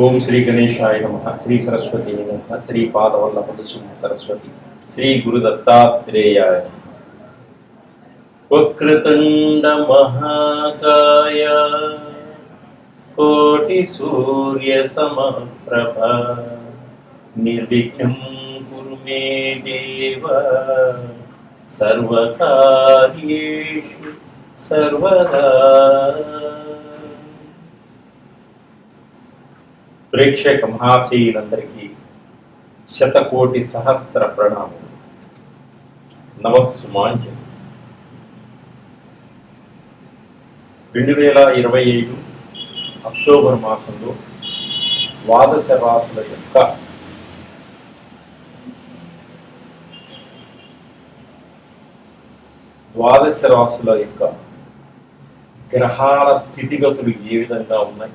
ఓం శ్రీ గణేశాయ నమ. శ్రీ సరస్వతి నమ. శ్రీ పాదవల్లభ సింహ సరస్వతి. శ్రీ గురు దత్తాత్రేయాయ వక్రతుండ మహాకాయ. కోటి సూర్య సమప్రభ. నిర్విఘ్నం కురు మే దేవ. సర్వకార్యేషు సర్వదా. ప్రేక్షక మహాశీలందరికీ శతకోటి సహస్ర ప్రణామం నమస్సుమాంజం రెండు వేల ఇరవై ఐదు అక్టోబర్ మాసంలో ద్వాదశ రాసుల యొక్క ద్వాదశ రాసుల యొక్క గ్రహాల స్థితిగతులు ఏ విధంగా ఉన్నాయి?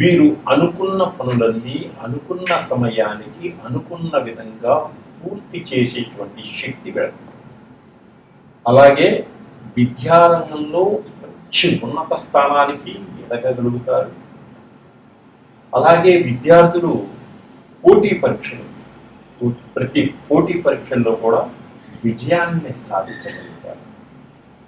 వీరు అనుకున్న పనులన్నీ అనుకున్న సమయానికి అనుకున్న విధంగా పూర్తి చేసేటువంటి శక్తి పెడతారు అలాగే విద్యారంగంలో మంచి ఉన్నత స్థానానికి ఎదగగలుగుతారు. అలాగే విద్యార్థులు పోటీ పరీక్షలు ప్రతి పోటీ పరీక్షల్లో కూడా విజయాన్ని సాధించగలుగుతారు.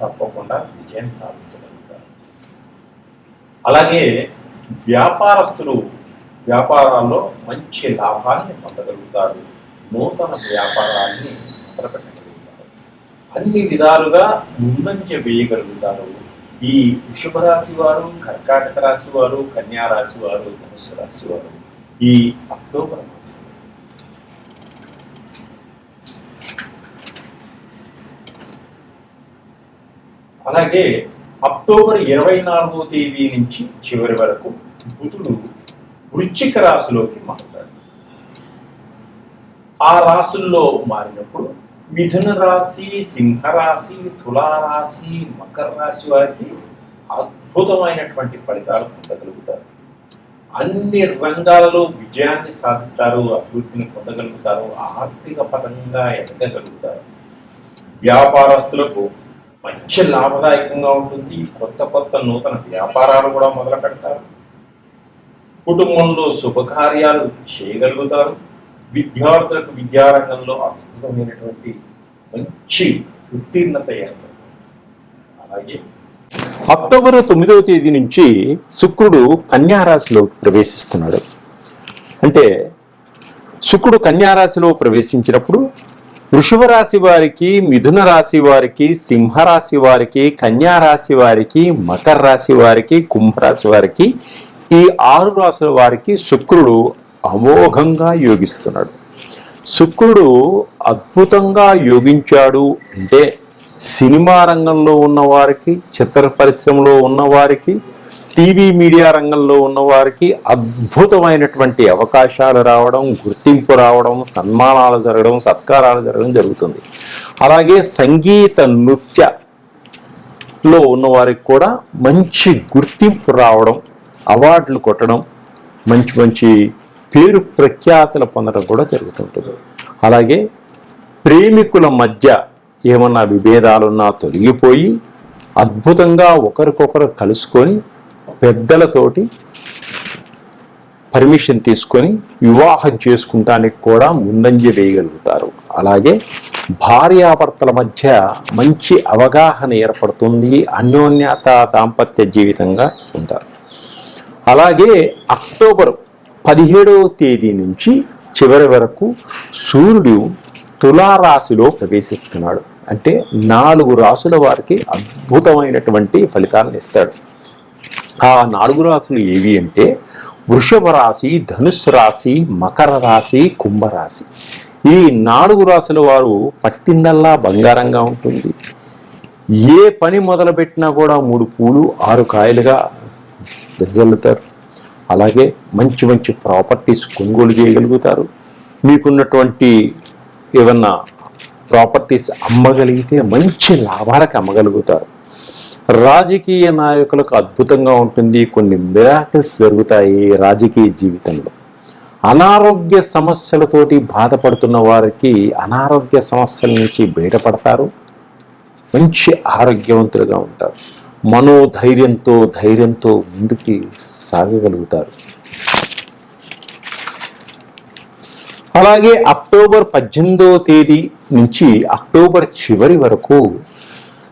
తప్పకుండా విజయం సాధించగలుగుతారు. అలాగే వ్యాపారస్తులు వ్యాపారాల్లో మంచి లాభాన్ని పొందగలుగుతారు. నూతన వ్యాపారాన్ని మొదలుపెట్టగలుగుతారు. అన్ని విధాలుగా ముందంజ వేయగలుగుతారు. ఈ వృషభరాశి వారు కర్కాటక రాశి వారు కన్యా రాశి వారు ధనుసు రాశి వారు ఈ అక్టోబర్ మాసం. అలాగే అక్టోబర్ ఇరవై నాలుగో తేదీ నుంచి చివరి వరకు బుధుడు వృశ్చిక రాశిలోకి మారుతాడు. ఆ రాశుల్లో మారినప్పుడు మిథున రాశి సింహరాశి తులారాశి మకర రాశి వారికి అద్భుతమైనటువంటి ఫలితాలు పొందగలుగుతారు. అన్ని రంగాలలో విజయాన్ని సాధిస్తారు అభివృద్ధిని పొందగలుగుతారు ఆర్థిక పరంగా ఎదగగలుగుతారు. వ్యాపారస్తులకు మంచి లాభదాయకంగా ఉంటుంది. కొత్త కొత్త నూతన వ్యాపారాలు కూడా మొదలు పెడతారు. కుటుంబంలో శుభకార్యాలు చేయగలుగుతారు. విద్యార్థులకు విద్యారంగంలో అద్భుతమైనటువంటి మంచి ఉత్తీర్ణత ఏర్పడుతుంది. అలాగే అక్టోబర్ తొమ్మిదవ తేదీ నుంచి శుక్రుడు కన్యారాశిలో ప్రవేశిస్తున్నాడు. అంటే శుక్రుడు కన్యారాశిలో ప్రవేశించినప్పుడు వృషభ రాశి వారికి మిథున రాశి వారికి సింహరాశి వారికి కన్యా రాశి వారికి మకర రాశి వారికి కుంభరాశి వారికి ఈ ఆరు రాశుల వారికి శుక్రుడు అమోఘంగా యోగిస్తున్నాడు. శుక్రుడు అద్భుతంగా యోగించాడు అంటే సినిమా రంగంలో ఉన్న వారికి చిత్ర పరిశ్రమలో ఉన్నవారికి టీవీ మీడియా రంగంలో ఉన్న వారికి అద్భుతమైనటువంటి అవకాశాలు రావడం గుర్తింపు రావడం సన్మానాలు జరగడం సత్కారాలు జరగడం జరుగుతుంది. అలాగే సంగీత నృత్యలో లో ఉన్నవారికి కూడా మంచి గుర్తింపు రావడం అవార్డులు కొట్టడం మంచి మంచి పేరు ప్రఖ్యాతులు పొందడం కూడా జరుగుతుంటుంది. అలాగే ప్రేమికుల మధ్య ఏమన్నా విభేదాలున్నా తొలగిపోయి అద్భుతంగా ఒకరికొకరు కలుసుకొని పెద్దలతోటి పర్మిషన్ తీసుకొని వివాహం చేసుకుంటానికి కూడా ముందంజ వేయగలుగుతారు. అలాగే భార్యాభర్తల మధ్య మంచి అవగాహన ఏర్పడుతుంది అన్యోన్యత దాంపత్య జీవితంగా ఉంటారు. అలాగే అక్టోబర్ పదిహేడవ తేదీ నుంచి చివరి వరకు సూర్యుడు తులారాశిలో ప్రవేశిస్తున్నాడు. అంటే నాలుగు రాసుల వారికి అద్భుతమైనటువంటి ఫలితాలను ఇస్తాడు. ఆ నాలుగు రాశులు ఏవి అంటే వృషభ రాశి ధనుస్సు రాశి మకర రాశి కుంభరాశి ఈ నాలుగు రాశుల వారు పట్టిందల్లా బంగారంగా ఉంటుంది. ఏ పని మొదలుపెట్టినా కూడా మూడు పూలు ఆరు కాయలుగా వెదజల్లుతారు అలాగే మంచి మంచి ప్రాపర్టీస్ కొనుగోలు చేయగలుగుతారు. మీకున్నటువంటి ఏమన్నా ప్రాపర్టీస్ అమ్మగలిగితే మంచి లాభాలకు అమ్మగలుగుతారు. రాజకీయ నాయకులకు అద్భుతంగా ఉంటుంది. కొన్ని మిరాకిల్స్ జరుగుతాయి రాజకీయ జీవితంలో. అనారోగ్య సమస్యలతోటి బాధపడుతున్న వారికి అనారోగ్య సమస్యల నుంచి బయటపడతారు. మంచి ఆరోగ్యవంతులుగా ఉంటారు. మనోధైర్యంతో ధైర్యంతో ముందుకి సాగగలుగుతారు. అలాగే అక్టోబర్ పద్దెనిమిదవ తేదీ నుంచి అక్టోబర్ చివరి వరకు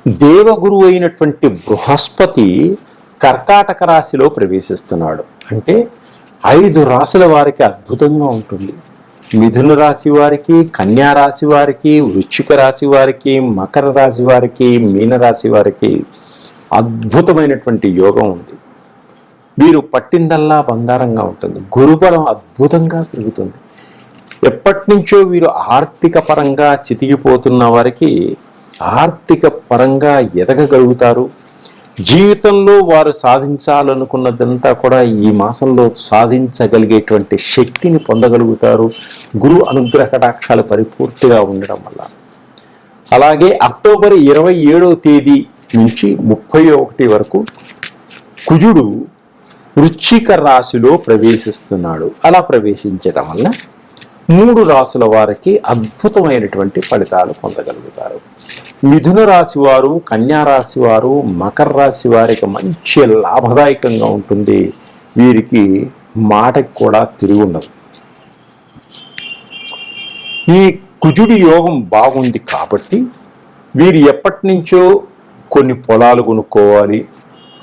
దేవగురు అయినటువంటి బృహస్పతి కర్కాటక రాశిలో ప్రవేశిస్తున్నాడు. అంటే ఐదు రాశుల వారికి అద్భుతంగా ఉంటుంది. మిథున రాశి వారికి కన్యా రాశి వారికి వృశ్చిక రాశి వారికి మకర రాశి వారికి మీనరాశి వారికి అద్భుతమైనటువంటి యోగం ఉంది. వీరు పట్టిందల్లా బంగారంగా ఉంటుంది. గురుబలం అద్భుతంగా పెరుగుతుంది. ఎప్పటి నుంచో వీరు ఆర్థిక పరంగా చితికిపోతున్న వారికి ఆర్థిక పరంగా ఎదగగలుగుతారు. జీవితంలో వారు సాధించాలనుకున్నదంతా కూడా ఈ మాసంలో సాధించగలిగేటువంటి శక్తిని పొందగలుగుతారు. గురు అనుగ్రహ కటాక్షాలు పరిపూర్తిగా ఉండడం వల్ల. అలాగే అక్టోబర్ ఇరవై ఏడవ తేదీ నుంచి ముప్పై ఒకటి వరకు కుజుడు వృశ్చిక రాశిలో ప్రవేశిస్తున్నాడు. అలా ప్రవేశించడం వల్ల మూడు రాసుల వారికి అద్భుతమైనటువంటి ఫలితాలు పొందగలుగుతారు. మిథున రాశి వారు కన్యా రాశి వారు మకర రాశి వారికి మంచి లాభదాయకంగా ఉంటుంది. వీరికి మాటకి కూడా తిరిగి ఉండదు ఈ కుజుడి యోగం బాగుంది కాబట్టి వీరు ఎప్పటి నుంచో కొన్ని పొలాలు కొనుక్కోవాలి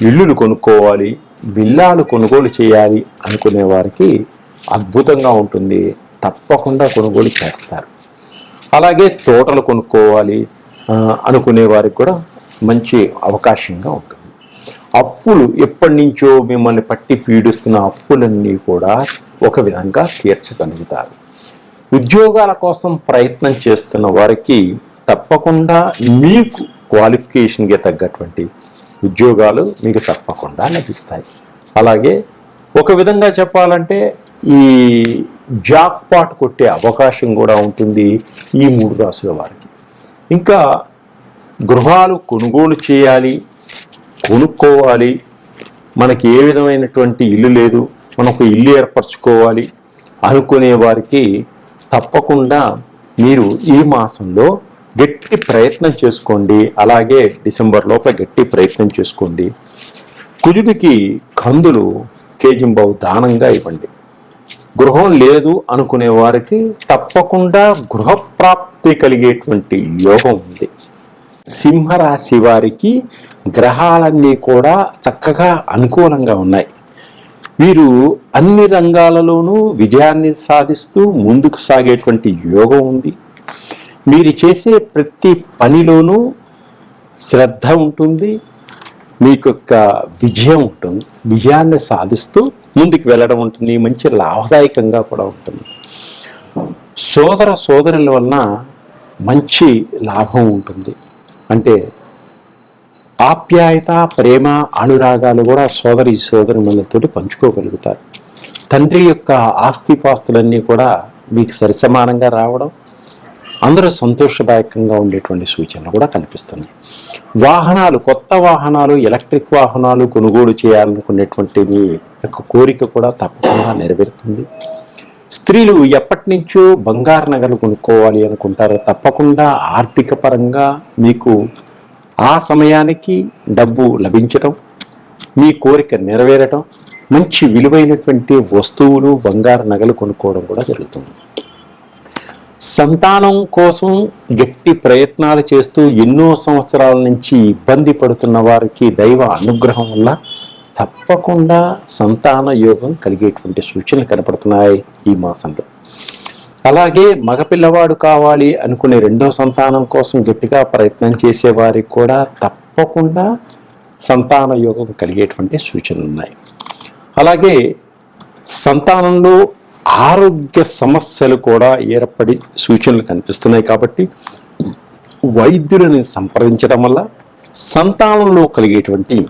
ఇల్లులు కొనుక్కోవాలి విల్లాలు కొనుగోలు చేయాలి అనుకునే వారికి అద్భుతంగా ఉంటుంది. తప్పకుండా కొనుగోలు చేస్తారు. అలాగే తోటలు కొనుక్కోవాలి అనుకునే వారికి కూడా మంచి అవకాశంగా ఉంటుంది. అప్పులు ఎప్పటి నుంచో మిమ్మల్ని పట్టి పీడిస్తున్న అప్పులన్నీ కూడా ఒక విధంగా తీర్చగలుగుతారు. ఉద్యోగాల కోసం ప్రయత్నం చేస్తున్న వారికి తప్పకుండా మీకు క్వాలిఫికేషన్కి తగ్గటువంటి ఉద్యోగాలు మీకు తప్పకుండా లభిస్తాయి. అలాగే ఒక విధంగా చెప్పాలంటే ఈ జాక్ పాట్ కొట్టే అవకాశం కూడా ఉంటుంది ఈ మూడు రాసుల వారికి. ఇంకా గృహాలు కొనుగోలు చేయాలి కొనుక్కోవాలి. మనకి ఏ విధమైనటువంటి ఇల్లు లేదు మనకు ఇల్లు ఏర్పరచుకోవాలి అనుకునే వారికి తప్పకుండా మీరు ఈ మాసంలో గట్టి ప్రయత్నం చేసుకోండి. అలాగే డిసెంబర్ లోపల గట్టి ప్రయత్నం చేసుకోండి. కుజుడికి కందులు కేజింబావు దానంగా ఇవ్వండి. గృహం లేదు అనుకునే వారికి తప్పకుండా గృహప్రాప్తి కలిగేటువంటి యోగం ఉంది. సింహరాశి వారికి గ్రహాలన్నీ కూడా చక్కగా అనుకూలంగా ఉన్నాయి. వీరు అన్ని రంగాలలోనూ విజయాన్ని సాధిస్తూ ముందుకు సాగేటువంటి యోగం ఉంది. మీరు చేసే ప్రతి పనిలోనూ శ్రద్ధ ఉంటుంది. మీకు యొక్క విజయం ఉంటుంది. విజయాన్ని సాధిస్తూ ముందుకు వెళ్ళడం ఉంటుంది మంచి లాభదాయకంగా కూడా ఉంటుంది. సోదర సోదరుల వలన మంచి లాభం ఉంటుంది. అంటే ఆప్యాయత ప్రేమ అనురాగాలు కూడా సోదరి సోదరులతో పంచుకోగలుగుతారు. తండ్రి యొక్క ఆస్తిపాస్తులన్నీ కూడా మీకు సరిసమానంగా రావడం అందరూ సంతోషదాయకంగా ఉండేటువంటి సూచనలు కూడా కనిపిస్తున్నాయి. వాహనాలు కొత్త వాహనాలు ఎలక్ట్రిక్ వాహనాలు కొనుగోలు చేయాలనుకునేటువంటి మీ యొక్క కోరిక కూడా తప్పకుండా నెరవేరుతుంది. స్త్రీలు ఎప్పటి నుంచో బంగారు నగలు కొనుక్కోవాలి అనుకుంటారో తప్పకుండా ఆర్థిక పరంగా మీకు ఆ సమయానికి డబ్బు లభించటం మీ కోరిక నెరవేరటం మంచి విలువైనటువంటి వస్తువులు బంగారు నగలు కొనుక్కోవడం కూడా జరుగుతుంది. సంతానం కోసం గట్టి ప్రయత్నాలు చేస్తూ ఎన్నో సంవత్సరాల నుంచి ఇబ్బంది పడుతున్న వారికి దైవ అనుగ్రహం వల్ల తప్పకుండా సంతాన యోగం కలిగేటువంటి సూచనలు కనపడుతున్నాయి ఈ మాసంలో. అలాగే మగపిల్లవాడు కావాలి అనుకునే రెండో సంతానం కోసం గట్టిగా ప్రయత్నం చేసేవారికి కూడా తప్పకుండా సంతాన యోగం కలిగేటువంటి సూచనలు ఉన్నాయి అలాగే సంతానంలో ఆరోగ్య సమస్యలు కూడా ఏర్పడి సూచనలు కనిపిస్తున్నాయి కాబట్టి వైద్యులని సంప్రదించడం వల్ల సంతానంలో కలిగేటువంటి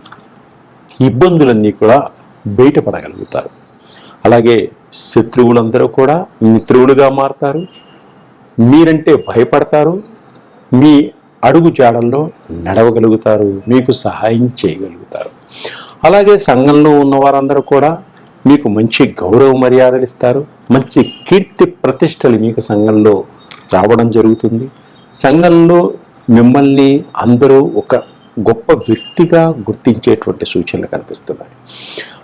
ఇబ్బందులన్నీ కూడా బయటపడగలుగుతారు. అలాగే శత్రువులందరూ కూడా మిత్రువులుగా మారతారు. మీరంటే భయపడతారు. మీ అడుగు జాడల్లో నడవగలుగుతారు. మీకు సహాయం చేయగలుగుతారు. అలాగే సంఘంలో ఉన్న వారందరూ కూడా మీకు మంచి గౌరవ మర్యాదలు ఇస్తారు. మంచి కీర్తి ప్రతిష్టలు మీకు సంఘంలో రావడం జరుగుతుంది. సంఘంలో మిమ్మల్ని అందరూ ఒక గొప్ప వ్యక్తిగా గుర్తించేటువంటి సూచనలు కనిపిస్తున్నాయి.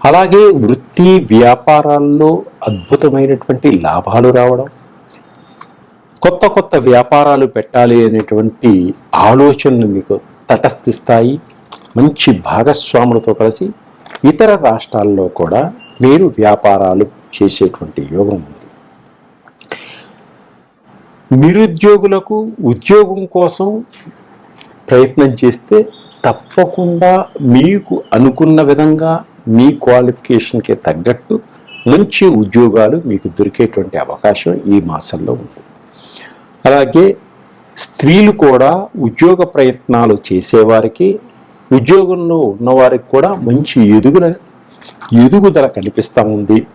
అలాగే వృత్తి వ్యాపారాల్లో అద్భుతమైనటువంటి లాభాలు రావడం కొత్త కొత్త వ్యాపారాలు పెట్టాలి అనేటువంటి ఆలోచనలు మీకు తటస్థిస్తాయి. మంచి భాగస్వాములతో కలిసి ఇతర రాష్ట్రాల్లో కూడా మీరు వ్యాపారాలు చేసేటువంటి యోగం ఉంది. నిరుద్యోగులకు ఉద్యోగం కోసం ప్రయత్నం చేస్తే తప్పకుండా మీకు అనుకున్న విధంగా మీ క్వాలిఫికేషన్కి తగ్గట్టు మంచి ఉద్యోగాలు మీకు దొరికేటువంటి అవకాశం ఈ మాసంలో ఉంది. అలాగే స్త్రీలు కూడా ఉద్యోగ ప్రయత్నాలు చేసేవారికి ఉద్యోగంలో ఉన్నవారికి కూడా మంచి ఎదుగుల ఎదుగుదల కనిపిస్తూ ఉంది.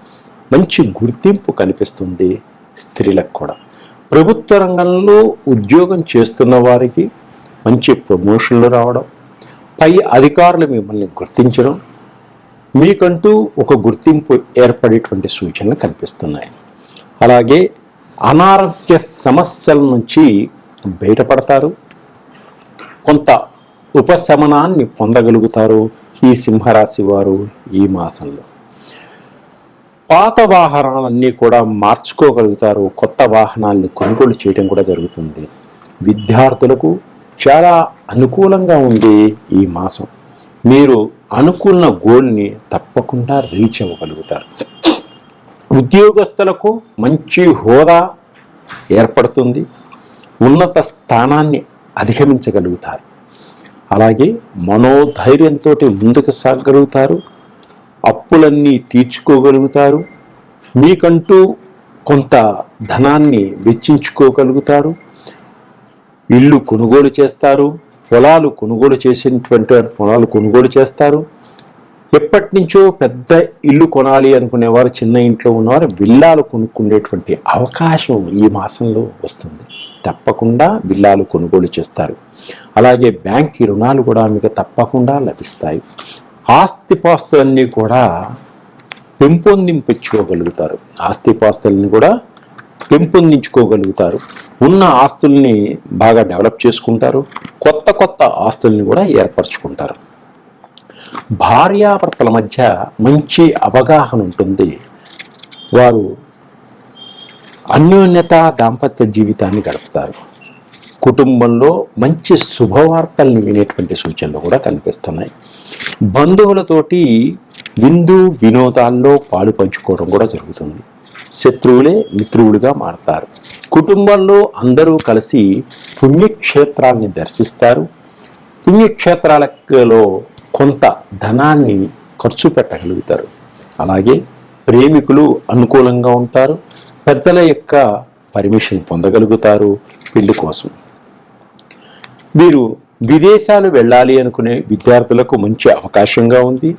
మంచి గుర్తింపు కనిపిస్తుంది స్త్రీలకు కూడా. ప్రభుత్వ రంగంలో ఉద్యోగం చేస్తున్న వారికి మంచి ప్రమోషన్లు రావడం పై అధికారులు మిమ్మల్ని గుర్తించడం మీకంటూ ఒక గుర్తింపు ఏర్పడేటువంటి సూచనలు కనిపిస్తున్నాయి. అలాగే అనారోగ్య సమస్యల నుంచి బయటపడతారు. కొంత ఉపశమనాన్ని పొందగలుగుతారు. ఈ సింహరాశి వారు ఈ మాసంలో. పాత వాహనాలన్నీ కూడా మార్చుకోగలుగుతారు. కొత్త వాహనాల్ని కొనుగోలు చేయడం కూడా జరుగుతుంది. విద్యార్థులకు చాలా అనుకూలంగా ఉంది ఈ మాసం. మీరు అనుకున్న గోల్ని తప్పకుండా రీచ్ అవ్వగలుగుతారు. ఉద్యోగస్తులకు మంచి హోదా ఏర్పడుతుంది. ఉన్నత స్థానాన్ని అధిగమించగలుగుతారు. అలాగే మనోధైర్యంతో ముందుకు సాగలుగుతారు. అప్పులన్నీ తీర్చుకోగలుగుతారు. మీకంటూ కొంత ధనాన్ని వెచ్చించుకోగలుగుతారు. ఇల్లు కొనుగోలు చేస్తారు. పొలాలు కొనుగోలు చేసినటువంటి పొలాలు కొనుగోలు చేస్తారు. ఎప్పటి నుంచో పెద్ద ఇల్లు కొనాలి అనుకునేవారు చిన్న ఇంట్లో ఉన్నవారు విల్లాలు కొనుక్కునేటువంటి అవకాశం ఈ మాసంలో వస్తుంది. తప్పకుండా విల్లాలు కొనుగోలు చేస్తారు. అలాగే బ్యాంక్ రుణాలు కూడా మీకు తప్పకుండా లభిస్తాయి. ఆస్తిపాస్తులన్నీ కూడా పెంపొందించుకోగలుగుతారు ఆస్తిపాస్తుల్ని కూడా పెంపొందించుకోగలుగుతారు. ఉన్న ఆస్తుల్ని బాగా డెవలప్ చేసుకుంటారు. కొత్త కొత్త ఆస్తుల్ని కూడా ఏర్పరచుకుంటారు. భార్యాభర్తల మధ్య మంచి అవగాహన ఉంటుంది. వారు అన్యోన్యత దాంపత్య జీవితాన్ని గడుపుతారు. కుటుంబంలో మంచి శుభవార్తల్ని వినేటువంటి సూచనలు కూడా కనిపిస్తున్నాయి. బంధువులతోటి విందు వినోదాల్లో పాలు పంచుకోవడం కూడా జరుగుతుంది. శత్రువులే మిత్రువులుగా మారతారు. కుటుంబంలో అందరూ కలిసి పుణ్యక్షేత్రాల్ని దర్శిస్తారు. పుణ్యక్షేత్రాలలో కొంత ధనాన్ని ఖర్చు పెట్టగలుగుతారు. అలాగే ప్రేమికులు అనుకూలంగా ఉంటారు. పెద్దల యొక్క పర్మిషన్ పొందగలుగుతారు పెళ్ళి కోసం. వీరు విదేశాలు వెళ్ళాలి అనుకునే విద్యార్థులకు మంచి అవకాశంగా ఉంది.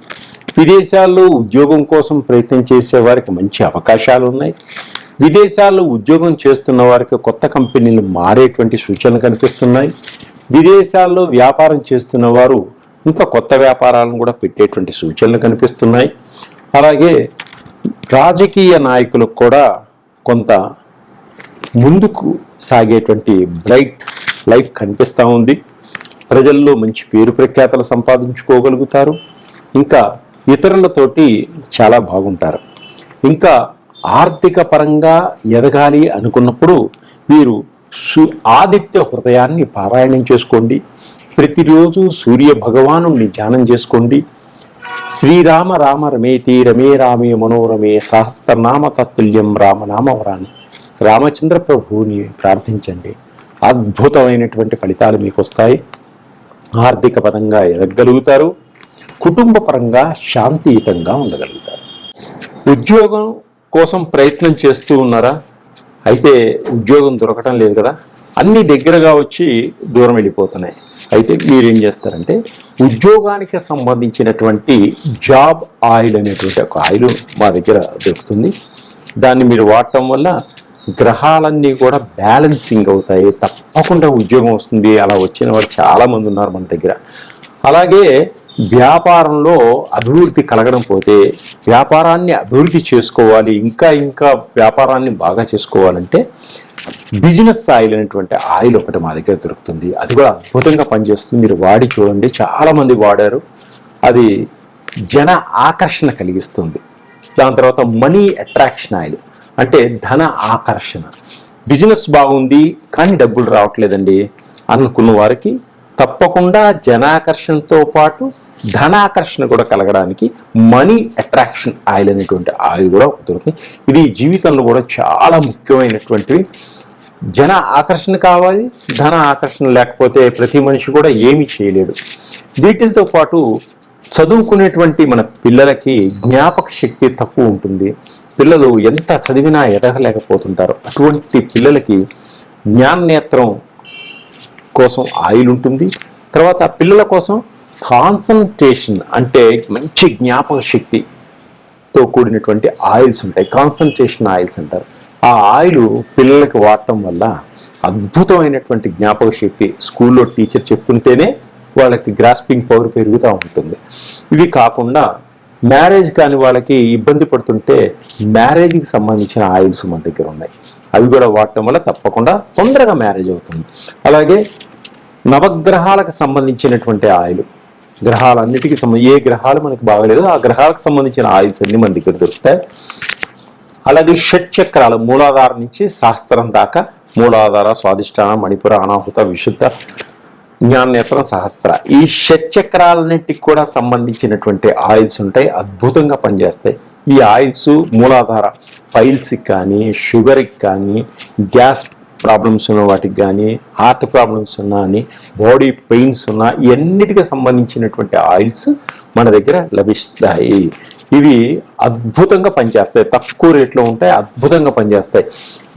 విదేశాల్లో ఉద్యోగం కోసం ప్రయత్నం చేసే వారికి మంచి అవకాశాలు ఉన్నాయి. విదేశాల్లో ఉద్యోగం చేస్తున్న వారికి కొత్త కంపెనీలు మారేటువంటి సూచనలు కనిపిస్తున్నాయి. విదేశాల్లో వ్యాపారం చేస్తున్న వారు ఇంకా కొత్త వ్యాపారాలను కూడా పెట్టేటువంటి సూచనలు కనిపిస్తున్నాయి. అలాగే రాజకీయ నాయకులకు కూడా కొంత ముందుకు సాగేటువంటి బ్రైట్ లైఫ్ కనిపిస్తూ ఉంది. ప్రజల్లో మంచి పేరు ప్రఖ్యాతలు సంపాదించుకోగలుగుతారు. ఇంకా ఇతరులతోటి చాలా బాగుంటారు. ఇంకా ఆర్థిక పరంగా ఎదగాలి అనుకున్నప్పుడు మీరు సు ఆదిత్య హృదయాన్ని పారాయణం చేసుకోండి. ప్రతిరోజు సూర్య భగవాను ధ్యానం చేసుకోండి. శ్రీరామ రామ రమేతి రమే రామే మనోరమే సహస్రనామ తత్తుల్యం రామనామవరాన్ని. రామచంద్ర ప్రభువుని ప్రార్థించండి. అద్భుతమైనటువంటి ఫలితాలు మీకు వస్తాయి ఆర్థిక పరంగా ఎదగలుగుతారు. కుటుంబ పరంగా శాంతియుతంగా ఉండగలుగుతారు. ఉద్యోగం కోసం ప్రయత్నం చేస్తూ ఉన్నారా? అయితే ఉద్యోగం దొరకటం లేదు కదా? అన్ని దగ్గరగా వచ్చి దూరం వెళ్ళిపోతున్నాయి. అయితే మీరేం చేస్తారంటే ఉద్యోగానికి సంబంధించినటువంటి జాబ్ ఆయిల్ అనేటువంటి ఒక ఆయిల్ మా దగ్గర దొరుకుతుంది. దాన్ని మీరు వాడటం వల్ల గ్రహాలన్నీ కూడా బ్యాలెన్సింగ్ అవుతాయి. తప్పకుండా ఉద్యోగం వస్తుంది. అలా వచ్చిన వారు చాలామంది ఉన్నారు మన దగ్గర. అలాగే వ్యాపారంలో అభివృద్ధి కలగడం పోతే వ్యాపారాన్ని అభివృద్ధి చేసుకోవాలి. ఇంకా ఇంకా వ్యాపారాన్ని బాగా చేసుకోవాలంటే బిజినెస్ ఆయిల్ అనేటువంటి ఆయిల్ ఒకటి మా దగ్గర దొరుకుతుంది. అది కూడా అద్భుతంగా పనిచేస్తుంది. మీరు వాడి చూడండి. చాలామంది వాడారు. అది జన ఆకర్షణ కలిగిస్తుంది. దాని తర్వాత మనీ అట్రాక్షన్ ఆయిల్. అంటే ధన ఆకర్షణ. బిజినెస్ బాగుంది కానీ డబ్బులు రావట్లేదండి అనుకున్న వారికి తప్పకుండా జనాకర్షణతో పాటు ధనాకర్షణ కూడా కలగడానికి మనీ అట్రాక్షన్ ఆయిల్ అనేటువంటి ఆయిల్ కూడా దొరుకుతుంది. ఇది జీవితంలో కూడా చాలా ముఖ్యమైనటువంటివి. జన ఆకర్షణ కావాలి ధన ఆకర్షణ లేకపోతే ప్రతి మనిషి కూడా ఏమీ చేయలేడు. వీటితో పాటు చదువుకునేటువంటి మన పిల్లలకి జ్ఞాపక శక్తి తక్కువ ఉంటుంది. పిల్లలు ఎంత చదివినా ఎదగలేకపోతుంటారు. అటువంటి పిల్లలకి జ్ఞాననేత్రం కోసం ఆయిల్ ఉంటుంది. తర్వాత పిల్లల కోసం కాన్సన్ట్రేషన్ అంటే మంచి జ్ఞాపక శక్తితో కూడినటువంటి ఆయిల్స్ ఉంటాయి. కాన్సన్ట్రేషన్ ఆయిల్స్ అంటారు. ఆ ఆయిల్ పిల్లలకి వాడటం వల్ల అద్భుతమైనటువంటి జ్ఞాపక శక్తి స్కూల్లో టీచర్ చెప్తుంటేనే వాళ్ళకి గ్రాస్పింగ్ పవర్ పెరుగుతూ ఉంటుంది. ఇవి కాకుండా మ్యారేజ్ కాని వాళ్ళకి ఇబ్బంది పడుతుంటే మ్యారేజ్కి సంబంధించిన ఆయిల్స్ మన దగ్గర ఉన్నాయి. అవి కూడా వాడటం వల్ల తప్పకుండా తొందరగా మ్యారేజ్ అవుతుంది. అలాగే నవగ్రహాలకు సంబంధించినటువంటి ఆయిల్ గ్రహాలన్నిటికీ సంబంధించి ఏ గ్రహాలు మనకి బాగలేదు ఆ గ్రహాలకు సంబంధించిన ఆయిల్స్ అన్ని మన దగ్గర దొరుకుతాయి. అలాగే షట్చక్రాలు మూలాధారం నుంచి సహస్త్రం దాకా మూలాధార స్వాదిష్టాన మణిపుర అనాహుత విశుద్ధ జ్ఞాననేత్రం సహస్ర. ఈ షట్చక్రాలన్నింటికి కూడా సంబంధించినటువంటి ఆయిల్స్ ఉంటాయి అద్భుతంగా పనిచేస్తాయి. ఈ ఆయిల్స్ మూలాధార పైల్స్కి కానీ షుగర్కి కానీ గ్యాస్ ప్రాబ్లమ్స్ ఉన్న వాటికి కానీ హార్ట్ ప్రాబ్లమ్స్ ఉన్నా అని బాడీ పెయిన్స్ ఉన్నా ఇవన్నిటికి సంబంధించినటువంటి ఆయిల్స్ మన దగ్గర లభిస్తాయి. ఇవి అద్భుతంగా పనిచేస్తాయి. తక్కువ రేట్లో ఉంటాయి అద్భుతంగా పనిచేస్తాయి.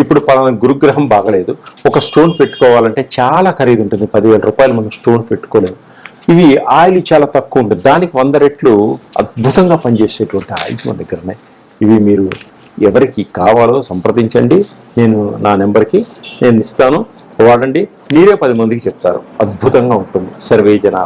ఇప్పుడు పలానా గురుగ్రహం బాగలేదు. ఒక స్టోన్ పెట్టుకోవాలంటే చాలా ఖరీదు ఉంటుంది పదివేల రూపాయలు మనం స్టోన్ పెట్టుకోలేము. ఇవి ఆయిల్ చాలా తక్కువ ఉంటుంది. దానికి వంద రెట్లు అద్భుతంగా పనిచేసేటువంటి ఆయిల్స్ మన దగ్గర ఉన్నాయి. ఇవి మీరు ఎవరికి కావాలో సంప్రదించండి. నేను నా నెంబర్కి నేను ఇస్తాను. వాడండి. మీరే పది మందికి చెప్తారు. అద్భుతంగా ఉంటుంది. సర్వే జన